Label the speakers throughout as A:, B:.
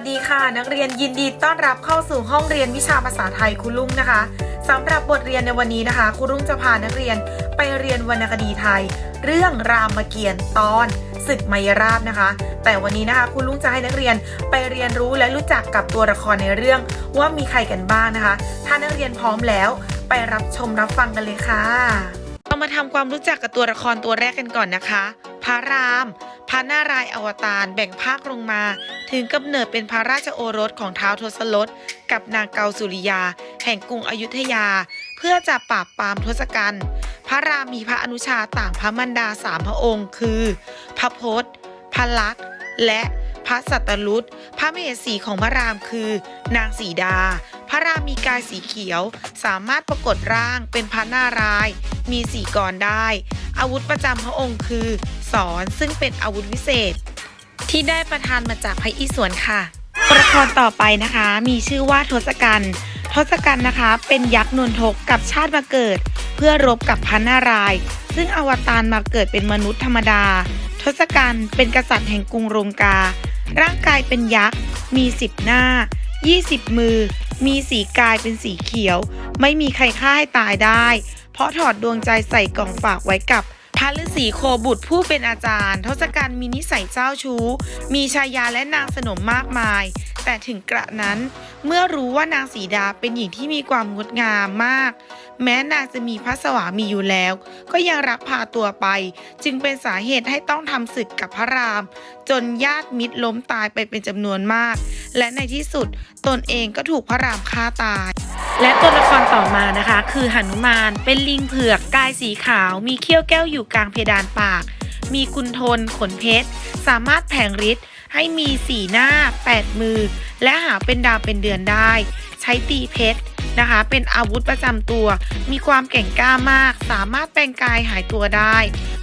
A: สดีค่ะ นักเรียนยินดีต้อนรับเข้าสู่ห้องเรียนวิชาภาษาไทยครูลุงนะคะสำหรับบทเรียนในวันนี้นะคะครูลุงจะพานักเรียนไปเรียนวรรณคดีไทย เรื่องรามเกียรติ์ตอนศึกมายราบนะคะ แต่วันนี้นะคะครูลุงจะให้นักเรียนไปเรียนรู้และรู้จักกับตัวละครในเรื่องว่ามีใครกันบ้างนะคะ ถ้านักเรียนพร้อมแล้วไปรับชมรับฟังกันเลยค่ะเรามาทำความรู้จักกับตัวละครตัวแรกกันก่อนนะคะ พระราม พระนารายอวตารแบ่งภาคลงมา ถึงกำเนิดเป็นพระราชโอรสของท้าวทศรถกับนางเกาสุริยา แห่งกรุงอยุธยา เพื่อจะปราบปรามทศกัณฐ์พระรามมีพระอนุชาต่างพระมันดาสามพระองค์ คือ พระพศพระลักษณ์และพระสัตรุษพระมเหสีของพระรามคือ นางสีดา พระรามมีกายสีเขียว สามารถปรากฏร่างเป็นพระนาราย มีสีกรได้ อาวุธประจำพระองค์คือ สอนซึ่งเป็นอาวุธวิเศษ ที่ได้ประทานมาจากพระอิศวรค่ะตัวละครต่อไปนะคะ มีชื่อว่าทศกัณฐ์ทศกัณฐ์นะคะ เป็นยักษ์นนทกกับชาติมาเกิด เพื่อรบกับพระนาราย ซึ่งอวตารมาเกิดเป็นมนุษย์ธรรมดา ทศกัณฐ์เป็นกษัตริย์แห่งกรุงโรงกา ร่างกายเป็นยักษ์ มีสิบหน้า 20 มือ มีสีกายเป็นสีเขียว ไม่มีใครฆ่าให้ตายได้ เพราะถอดดวงใจใส่กล่องฝากไว้กับ พระฤาษีโคบุตรผู้เป็นอาจารย์ ทศกัณฐ์มีนิสัยเจ้าชู้ มีชายาและนางสนมมากมาย แต่ถึงกระนั้น เมื่อรู้ว่านางสีดาเป็นหญิงที่มีความงดงามมาก แม้นางจะมีพระสวามีอยู่แล้ว ก็ยังรักพาตัวไป จึงเป็นสาเหตุให้ต้องทำศึกกับพระราม จนญาติมิตรล้มตายไปเป็นจำนวนมาก และในที่สุดตนเองก็ถูกพระรามฆ่าตาย และตัวละครต่อมานะคะ คือหนุมานเป็นลิงเผือกกายสีขาว มีเขี้ยวแก้วอยู่กลางเพดานปาก มีกุนทน ขนเพชร สามารถแผงฤทธิ์ให้มีสีหน้า 8 มือ และหาเป็นดาวเป็นเดือนได้ ใช้ตีเพชร นะคะ เป็นอาวุธประจำตัว มีความแก่งกล้ามาก สามารถแปลงกายหายตัวได้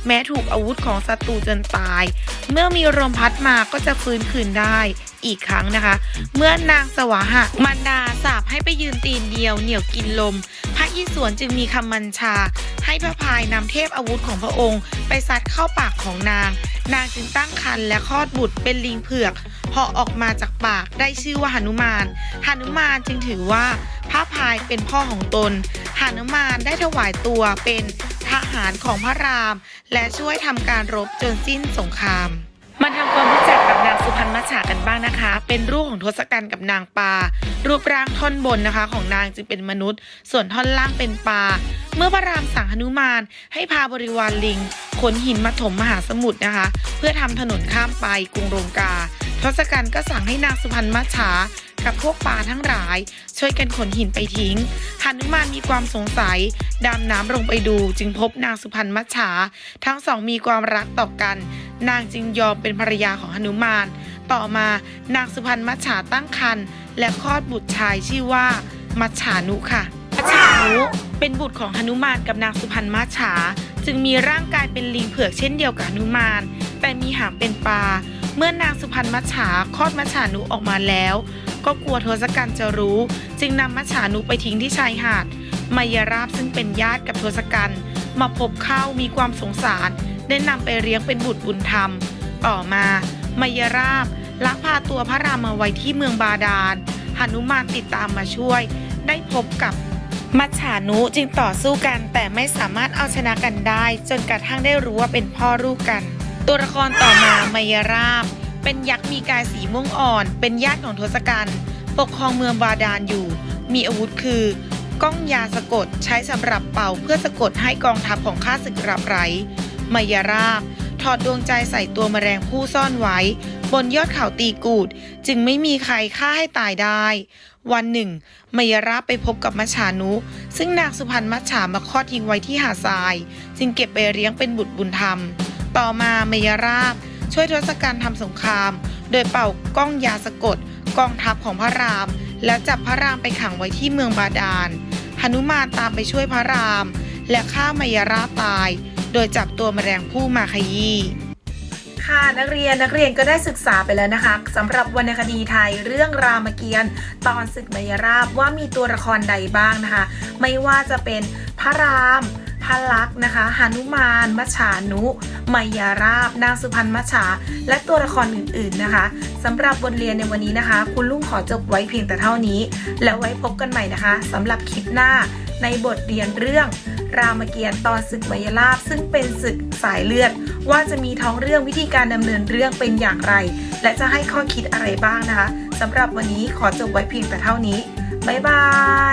A: แม้ถูกอาวุธของศัตรูจนตาย เมื่อมีลมพัดมาก็จะฟื้นคืนได้อีกครั้งนะคะ เมื่อนางสวาหะมันดาสาบให้ไปยืนตีนเดียวเหนี่ยวกินลม พระอิศวรจึงมีคำบัญชา ให้พระพายนำเทพอาวุธของพระองค์ ไปซัดเข้าปากของนาง นางจึงตั้งครรภ์และคลอดบุตรเป็นลิงเผือก อออกมาจากปากได้ชื่อว่าหนุมานหนุมานจึงถือว่าพระพายเป็นพ่อของตนหนุมานได้ถวายตัวเป็นทหารของพระราม และช่วยทำการรบจนสิ้นสงครามมาทำความรู้จักกับนางสุพรรณมัจฉากันบ้างนะคะ เป็นรูปของทศกัณฐ์กับนางปลา รูปร่างท่อนบนนะคะ ของนางจึงเป็นมนุษย์ ส่วนท่อนล่างเป็นปลา เมื่อพระรามสั่งหนุมาน ให้พาบริวารลิงขนหินมาถมมหาสมุทรนะคะ เพื่อทำถนนข้ามไปกรุงโรงกา ทศกัณฐ์ก็สั่งให้นางสุพรรณมัจฉากับพวกปลาทั้งหลาย ช่วยกันขนหินไปทิ้งหนุมานมีความสงสัย ดำน้ำลงไปดู จึงพบนางสุพรรณมัจฉาทั้งสองมีความรักต่อกัน นางจึงยอมเป็นภรรยาของหนุมาน ต่อมานางสุพรรณมัจฉาตั้งครรภ์และคลอดบุตรชายชื่อว่ามัจฉานุค่ะมัจฉานุเป็นบุตรของหนุมานกับนางสุพรรณมัจฉาจึงมีร่างกายเป็นลิงเผือกเช่นเดียวกับหนุมาน แต่มีหางเป็นปลา เมื่อนางสุพรรณมัจฉาคลอดมัจฉานุออกมาแล้ว ก็กลัวทศกัณฐ์จะรู้ จึงนำมัจฉานุไปทิ้งที่ชายหาดมายราบซึ่งเป็นญาติกับทศกัณฐ์มาพบเข้ามีความสงสาร ได้นำไปเลี้ยงเป็นบุตรบุญธรรม ต่อมามายราบลักพาตัวพระรามมาไว้ที่เมืองบาดาลหนุมานติดตามมาช่วย ได้พบกับมัจฉานุจึงต่อสู้กันแต่ไม่สามารถเอาชนะกันได้ จนกระทั่งได้รู้ว่าเป็นพ่อลูกกัน ตัวละครต่อมามายราบ เป็นยักษ์มีกายสีม่วงอ่อน เป็นญาติของทศกัณฐ์ปกครองเมืองบาดาลอยู่ มีอาวุธคือ ก้องยาสะกดใช้สำหรับเป่าเพื่อสะกดให้กองทัพของข้าศึกรับไร้มายราบ ถอดดวงใจใส่ตัวแมลงผู้ซ่อนไว้ บนยอดเขาตีกูด จึงไม่มีใครฆ่าให้ตายได้ วันหนึ่งมายราบไปพบกับมัจฉานุ ซึ่งนางสุพรรณมัจฉามาคลอดทิ้งไว้ที่หาดทราย จึงเก็บไปเลี้ยงเป็นบุตรบุญธรรม ต่อมาเมยราบช่วยทศกัณฐ์ทำสงคราม โดยเป่าก้องยาสะกดกองทัพของพระราม แล้วจับพระรามไปขังไว้ที่เมืองบาดาลหนุมานตามไปช่วยพระราม และฆ่ามายราบตาย โดยจับตัวแมลงผู้มาขยี้ค่ะนักเรียนนักเรียนก็ได้ศึกษาไปแล้วนะคะสำหรับวรรณคดีไทยเรื่องรามเกียรติ์ตอนศึกมายราบว่ามีตัวละครใดบ้างนะคะ ไม่ว่าจะเป็นพระราม พพลักษ์นะคะหานุมานมัจฉานุไมยาราบ นางสุพรรณมัจฉาและตัวละครอื่นๆนะคะสำหรับบทเรียนในวันนี้นะคะ คุณลุงขอจบไว้เพียงแต่เท่านี้ แล้วไว้พบกันใหม่นะคะสำหรับคลิปหน้าในบทเรียนเรื่อง รามเกียรติ์ตอนศึกมายาลาบซึ่งเป็นศึกสายเลือด ว่าจะมีท้องเรื่องวิธีการดำเนินเรื่องเป็นอย่างไร และจะให้ข้อคิดอะไรบ้างนะคะสำหรับวันนี้ขอจบไว้เพียงแต่เท่านี้บ๊ายบา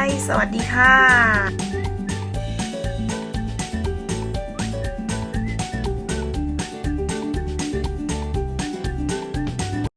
A: ย สวัสดีค่ะ